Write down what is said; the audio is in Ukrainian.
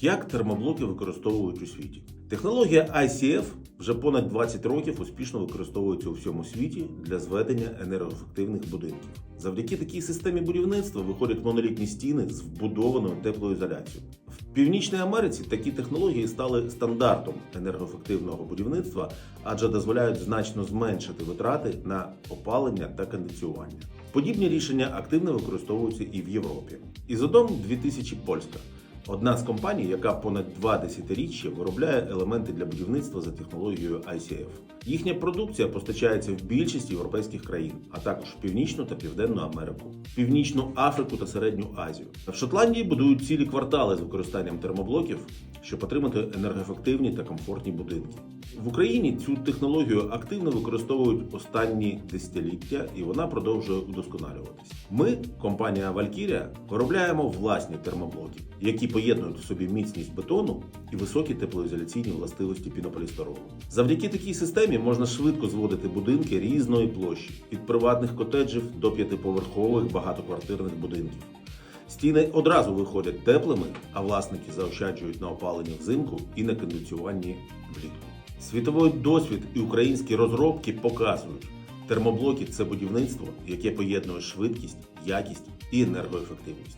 Як термоблоки використовують у світі? Технологія ICF вже понад 20 років успішно використовується у всьому світі для зведення енергоефективних будинків. Завдяки такій системі будівництва виходять монолітні стіни з вбудованою теплоізоляцією. В Північній Америці такі технології стали стандартом енергоефективного будівництва, адже дозволяють значно зменшити витрати на опалення та кондиціювання. Подібні рішення активно використовуються і в Європі. Ізодом 2000 Польська. Одна з компаній, яка понад два десятиріччя виробляє елементи для будівництва за технологією ICF. Їхня продукція постачається в більшість європейських країн, а також в Північну та Південну Америку, Північну Африку та Середню Азію. В Шотландії будують цілі квартали з використанням термоблоків, щоб отримати енергоефективні та комфортні будинки. В Україні цю технологію активно використовують останні десятиліття, і вона продовжує удосконалюватись. Ми, компанія Valkyria, виробляємо власні термоблоки, які поєднують в собі міцність бетону і високі теплоізоляційні властивості пінополістиролу. Завдяки такій системі можна швидко зводити будинки різної площі від приватних котеджів до п'ятиповерхових багатоквартирних будинків. Стіни одразу виходять теплими, а власники заощаджують на опаленні взимку і на кондиціюванні влітку. Світовий досвід і українські розробки показують, термоблоки це будівництво, яке поєднує швидкість, якість і енергоефективність.